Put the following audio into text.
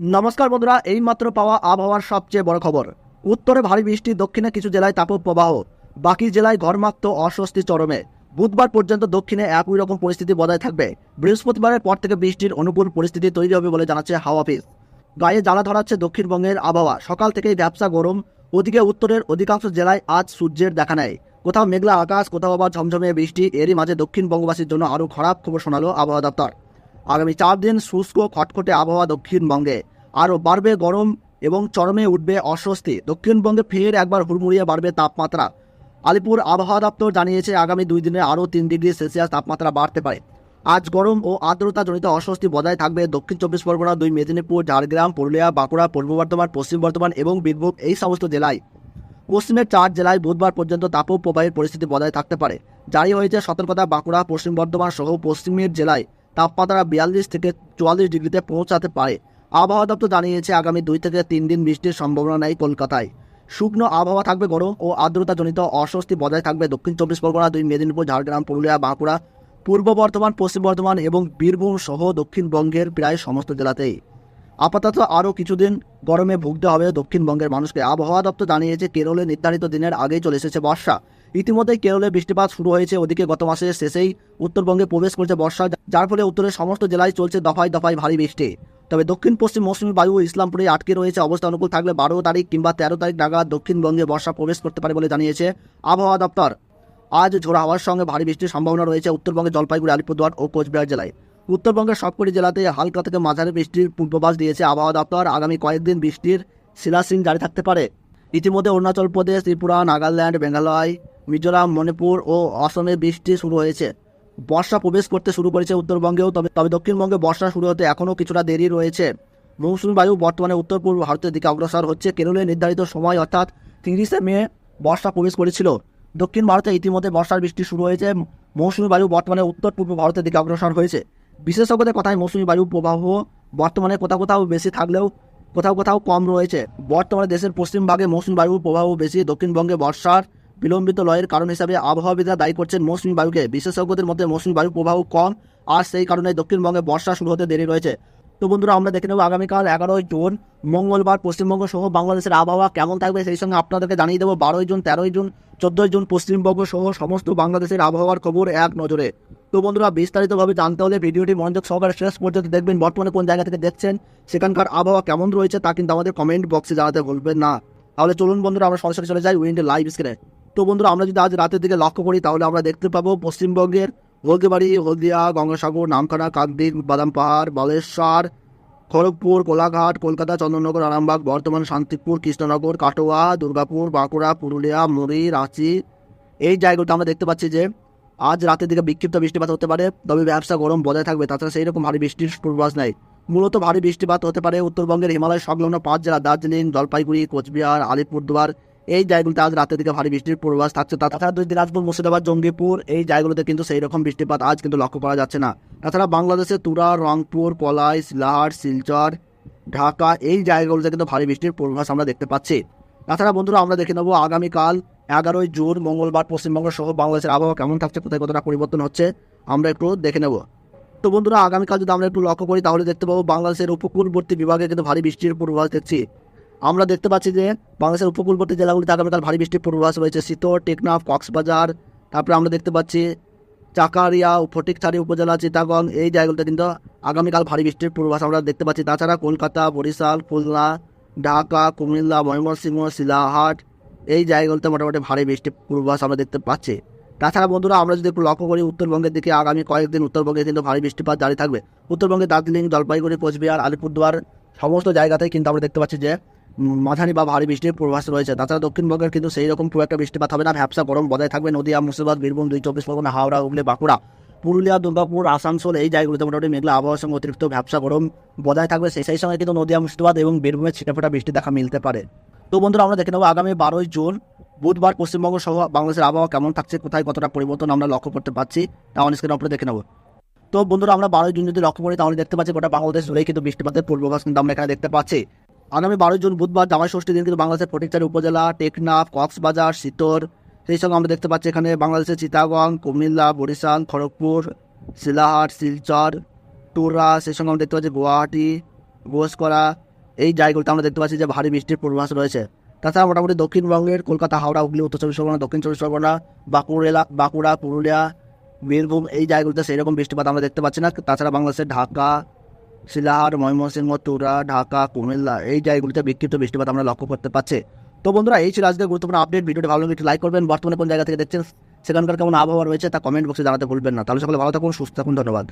নমস্কার বন্ধুরা, এইমাত্র পাওয়া আবহাওয়ার সবচেয়ে বড় খবর। উত্তরে ভারী বৃষ্টি, দক্ষিণে কিছু জেলায় তাপপ্রবাহ বাকি জেলায় ঘরমাক্ত অস্বস্তি চরমে। বুধবার পর্যন্ত দক্ষিণে একই রকম পরিস্থিতি বজায় থাকবে। বৃহস্পতিবারের পর থেকে বৃষ্টির অনুকূল পরিস্থিতি তৈরি হবে বলে জানাচ্ছে হাওয়া অফিস। গায়ে জ্বালা ধরাচ্ছে দক্ষিণবঙ্গের আবহাওয়া। সকাল থেকেই ব্যবসা গরম। ওদিকে উত্তরের অধিকাংশ জেলায় আজ সূর্যের দেখা নেয়। কোথাও মেঘলা আকাশ, কোথাও আবার ঝমঝমে বৃষ্টি। এরই মাঝে দক্ষিণবঙ্গবাসীর জন্য আরও খারাপ খবর শোনালো আবহাওয়া দপ্তর। আগামী চার দিন শুষ্ক খটখটে আবহাওয়া দক্ষিণবঙ্গে। আরও বাড়বে গরম এবং চরমে উঠবে অস্বস্তি। দক্ষিণবঙ্গে ফের একবার হুড়মুড়িয়ে বাড়বে তাপমাত্রা। আলিপুর আবহাওয়া দপ্তর জানিয়েছে, আগামী দুই দিনে আরও তিন ডিগ্রি সেলসিয়াস তাপমাত্রা বাড়তে পারে। আজ গরম ও আর্দ্রতাজনিত অস্বস্তি বজায় থাকবে দক্ষিণ চব্বিশ পরগনা, দুই মেদিনীপুর, ঝাড়গ্রাম, পুরুলিয়া, বাঁকুড়া, পূর্ব বর্ধমান, পশ্চিম বর্ধমান এবং বীরভূম এই সমস্ত জেলায়। পশ্চিমের চার জেলায় বুধবার পর্যন্ত তাপপ্রবাহের পরিস্থিতি বজায় থাকতে পারে। জারি হয়েছে সতর্কতা বাঁকুড়া, পশ্চিম বর্ধমান সহ পশ্চিমের জেলায়। তাপমাত্রা বিয়াল্লিশ থেকে চুয়াল্লিশ ডিগ্রিতে পৌঁছাতে পারে। আবহাওয়া দপ্তর জানিয়েছে, আগামী দুই থেকে তিন দিন বৃষ্টির সম্ভাবনা নেই কলকাতায়। শুকনো আবহাওয়া থাকবে গরম ও আর্দ্রতাজনিত অস্বস্তি বজায় থাকবে দক্ষিণ চব্বিশ পরগনা, দুই মেদিনীপুর, ঝাড়গ্রাম, পুরুলিয়া, বাঁকুড়া, পূর্ব বর্ধমান, পশ্চিম বর্ধমান এবং বীরভূম সহ দক্ষিণবঙ্গের প্রায় সমস্ত জেলাতেই। আপাতত আরও কিছুদিন গরমে ভুগতে হবে দক্ষিণবঙ্গের মানুষকে। আবহাওয়া দপ্তর জানিয়েছে, কেরলে নির্ধারিত দিনের আগেই চলে এসেছে বর্ষা। ইতিমধ্যেই কেরলে বৃষ্টিপাত শুরু হয়েছে, ওদিকে গত মাসের শেষেই উত্তরবঙ্গে প্রবেশ করেছে বর্ষা, যার ফলে উত্তরের সমস্ত জেলায় চলছে দফায় দফায় ভারী বৃষ্টি। তবে দক্ষিণ পশ্চিম মৌসুমী বায়ু ইসলামপুরে আটকে রয়েছে, অবস্থা অনুকূল থাকলে বারো তারিখ কিংবা তেরো তারিখ নাগাদ দক্ষিণবঙ্গে বর্ষা প্রবেশ করতে পারে বলে জানিয়েছে আবহাওয়া দপ্তর। আজ ঝোড়া হওয়ার সঙ্গে ভারী বৃষ্টির সম্ভাবনা রয়েছে উত্তরবঙ্গে জলপাইগুড়ি, আলিপুরদুয়ার ও কোচবিহার জেলায়। উত্তরবঙ্গের সবকটি জেলাতে হালকা থেকে মাঝারি বৃষ্টির পূর্বাভাস দিয়েছে আবহাওয়া দপ্তর। আগামী কয়েকদিন বৃষ্টির শিলাসিং জারি থাকতে পারে। ইতিমধ্যে অরুণাচল প্রদেশ, ত্রিপুরা, নাগাল্যান্ড, মেঘালয়, মিজোরাম, মণিপুর ও অসমে বৃষ্টি শুরু হয়েছে। বর্ষা প্রবেশ করতে শুরু করেছে উত্তরবঙ্গেও, তবে তবে দক্ষিণবঙ্গে বর্ষা শুরু হতে এখনও কিছুটা দেরি রয়েছে। মৌসুমী বায়ু বর্তমানে উত্তর পূর্ব ভারতের দিকে অগ্রসর হচ্ছে। কেরলে নির্ধারিত সময় অর্থাৎ তিরিশে মে বর্ষা প্রবেশ করেছিল। দক্ষিণ ভারতে ইতিমধ্যে বর্ষার বৃষ্টি শুরু হয়েছে। মৌসুমী বায়ু বর্তমানে উত্তর পূর্ব ভারতের দিকে অগ্রসর হয়েছে। বিশেষজ্ঞদের কথায় মৌসুমী বায়ু প্রবাহ বর্তমানে কোথাও কোথাও বেশি থাকলেও কোথাও কোথাও কম রয়েছে। বর্তমানে দেশের পশ্চিম ভাগে মৌসুমী বায়ুর প্রবাহ বেশি দক্ষিণবঙ্গে বর্ষার বিলম্বিত লয়ের কারণ হিসাবে আবহাওয়াবিদরা দায়ী করছেন মৌসুমী বায়ুকে। বিশেষজ্ঞদের মধ্যে মৌসুমী বায়ুর প্রবাহ কম, আর সেই কারণে দক্ষিণবঙ্গে বর্ষা শুরু হতে দেরি রয়েছে। তো বন্ধুরা, আমরা দেখে নেব আগামীকাল এগারোই জুন, মঙ্গলবার পশ্চিমবঙ্গ সহ বাংলাদেশের আবহাওয়া কেমন থাকবে সেই সঙ্গে আপনাদেরকে জানিয়ে দেবো বারোই জুন, তেরোই জুন, চোদ্দোই জুন, পশ্চিমবঙ্গ সহ সমস্ত বাংলাদেশের আবহাওয়ার খবর এক নজরে। তো বন্ধুরা, বিস্তারিতভাবে জানতে হলে ভিডিওটি মনোযোগ সহকারে শেষ পর্যন্ত দেখবেন। বর্তমানে কোন জায়গা থেকে দেখছেন, সেখানকার আবহাওয়া কেমন রয়েছে তা কিন্তু আমাদের কমেন্ট বক্সে জানাতে বলবেন না। তাহলে চলুন বন্ধুরা, আমরা সরাসরি চলে যাই উইন্ডে লাইভ স্ক্রিনে তো বন্ধুরা, আমরা যদি আজ রাতের দিকে লক্ষ্য করি, তাহলে আমরা দেখতে পাবো পশ্চিমবঙ্গের হলদিবাড়ি, হলদিয়া, গঙ্গাসাগর, নামখানা কাকদ্বীপ বাদাম পাহাড়, বালেশ্বর, খড়গপুর, কোলাঘাট, কলকাতা, চন্দননগর, আরামবাগ, বর্ধমান, শান্তিপুর, কৃষ্ণনগর, কাটোয়া, দুর্গাপুর, বাঁকুড়া, পুরুলিয়া, মুড়ি, রাঁচি। এই জায়গাগুলোতে আমরা দেখতে পাচ্ছি যে আজ রাতের দিকে বিক্ষিপ্ত বৃষ্টিপাত হতে পারে, তবে ব্যবসা গরম বজায় থাকবে, তাছাড়া সেই রকম ভারী বৃষ্টির পূর্বাভাস নেই। মূলত ভারী বৃষ্টিপাত হতে পারে উত্তরবঙ্গের হিমালয় সংলগ্ন পাঁচ জেলা, দার্জিলিং, জলপাইগুড়ি, কোচবিহার, আলিপুরদুয়ার। এই জায়গাগুলোতে আজ রাতের দিকে ভারী বৃষ্টির পূর্বাভাস থাকছে, তাছাড়া দুই দিনাজপুর, মুর্শিদাবাদ, জঙ্গিপুর, এই জায়গাগুলোতে কিন্তু সেই রকম বৃষ্টিপাত আজ কিন্তু লক্ষ্য করা যাচ্ছে না। তাছাড়া বাংলাদেশের তুরা, রংপুর কলাই সিলাহাট শিলচর, ঢাকা, এই জায়গাগুলোতে কিন্তু ভারী বৃষ্টির পূর্বাভাস আমরা দেখতে পাচ্ছি। তাছাড়া বন্ধুরা, আমরা দেখে নেব আগামীকাল এগারোই জুন, মঙ্গলবার পশ্চিমবঙ্গ সহ বাংলাদেশের আবহাওয়া কেমন থাকছে কোথায় কতটা পরিবর্তন হচ্ছে, আমরা একটু দেখে নেব। তো বন্ধুরা, আগামীকাল যদি আমরা একটু লক্ষ্য করি, তাহলে দেখতে পাবো বাংলাদেশের উপকূলবর্তী বিভাগে কিন্তু ভারী বৃষ্টির পূর্বাভাস দেখছি আমরা দেখতে পাচ্ছি যে বাংলাদেশের উপকূলবর্তী জেলাগুলিতে আগামীকাল ভারী বৃষ্টির পূর্বাভাস রয়েছে। শীতর টেকনাফ, কক্সবাজার, তারপরে আমরা দেখতে পাচ্ছি চাকারিয়া, ফটিকছড়ি উপজেলা, চিটাগং, এই জায়গাগুলোতে কিন্তু আগামীকাল ভারী বৃষ্টির পূর্বাভাস আমরা দেখতে পাচ্ছি। তাছাড়া কলকাতা, বরিশাল, খুলনা, ঢাকা, কুমিল্লা, ময়মনসিংহ, শিলাহাট এই জায়গাগুলোতে মোটামুটি ভারী বৃষ্টির পূর্বাভাস আমরা দেখতে পাচ্ছি। তাছাড়া বন্ধুরা, আমরা যদি একটু লক্ষ্য করি, উত্তরবঙ্গের দিকে আগামী কয়েকদিন উত্তরবঙ্গে কিন্তু ভারী বৃষ্টিপাত জারি থাকবে। উত্তরবঙ্গে দার্জিলিং, জলপাইগুড়ি, কোচবিহার, আলিপুরদুয়ার সমস্ত জায়গাতেই কিন্তু আমরা দেখতে পাচ্ছি যে মাঝারি বা ভারী বৃষ্টির পূর্বাভাস রয়েছে। তাছাড়া দক্ষিণবঙ্গের কিন্তু সেই রকম খুব একটা বৃষ্টিপাত হবে না। ভ্যাবসা গরম বজায় থাকবে। নদীয়া, মুর্শিদাবাদ, বীরভূম, দুই চব্বিশ পরগনা, হাওড়া, হুগলি, বাঁকুড়া, পুরুলিয়া, দুর্গাপুর, আসানসোল এই জায়গাগুলোতে মোটামুটি মেঘলা আবহাওয়ার সঙ্গে অতিরিক্ত ভ্যাবসা গরম বজায় থাকবে। সেই সেই সঙ্গে কিন্তু নদীয়া, মুর্শিদাবাদ এবং বীরভূমের ছিটেফোঁটা বৃষ্টি দেখা মিলতে পারে। তো বন্ধুরা, আমরা দেখে নেব আগামী বারোই জুন, বুধবার পশ্চিমবঙ্গ সহ বাংলাদেশের আবহাওয়া কেমন থাকছে, কোথায় কতটা পরিবর্তন আমরা লক্ষ্য করতে পারছি, তা অন স্ক্রিন দেখে নেব। তো বন্ধুরা, আমরা বারোই জুন যদি লক্ষ্য করি, তাহলে দেখতে পাচ্ছি গোটা বাংলাদেশ জুড়েই কিন্তু বৃষ্টিপাতের পূর্বাভাস কিন্তু আমরা এখানে দেখতে পাচ্ছি। আগামী বারোই জুন, বুধবার জামাই ষষ্ঠী দিন কিন্তু বাংলাদেশের ফটিকচারি উপজেলা, টেকনাফ, কক্সবাজার শীতর সেই সঙ্গে আমরা দেখতে পাচ্ছি এখানে বাংলাদেশের চিতাগং কুমিল্লা, বরিশাল, খড়গপুর, শিলাহাট, শিলচর টুরা সেই সঙ্গে আমরা দেখতে পাচ্ছি গুয়াহাটি, ঘোষকরা এই জায়গাগুলোতে আমরা দেখতে পাচ্ছি যে ভারী বৃষ্টির পূর্বাভাস রয়েছে। তাছাড়া মোটামুটি দক্ষিণবঙ্গের কলকাতা, হাওড়া, হুগলি, উত্তর চব্বিশ পরগনা, দক্ষিণ চব্বিশ পরগনা, বাঁকুড়া বাঁকুড়া, পুরুলিয়া, বীরভূম এই জায়গাগুলোতে সেই রকম বৃষ্টিপাত আমরা দেখতে পাচ্ছি না। তাছাড়া বাংলাদেশের ঢাকা শিলাহার ময়মনসিংহ, তুরা, ঢাকা, কুমিল্লা এই জায়গাগুলিতে বিক্ষিপ্ত বৃষ্টিপাত আমরা লক্ষ্য করতে পারছি তো বন্ধুরা, এই ছিল আজকের গুরুত্বপূর্ণ আপডেট ভিডিওটি ভালো একটু লাইক করবেন। বর্তমানে কোন জায়গা থেকে দেখছেন, সেখানকার কেমন আবহাওয়া রয়েছে তা কমেন্ট বক্সে জানাতে ভুলবেন না। তাহলে সকলে ভালো থাকুন, সুস্থ থাকুন, ধন্যবাদ।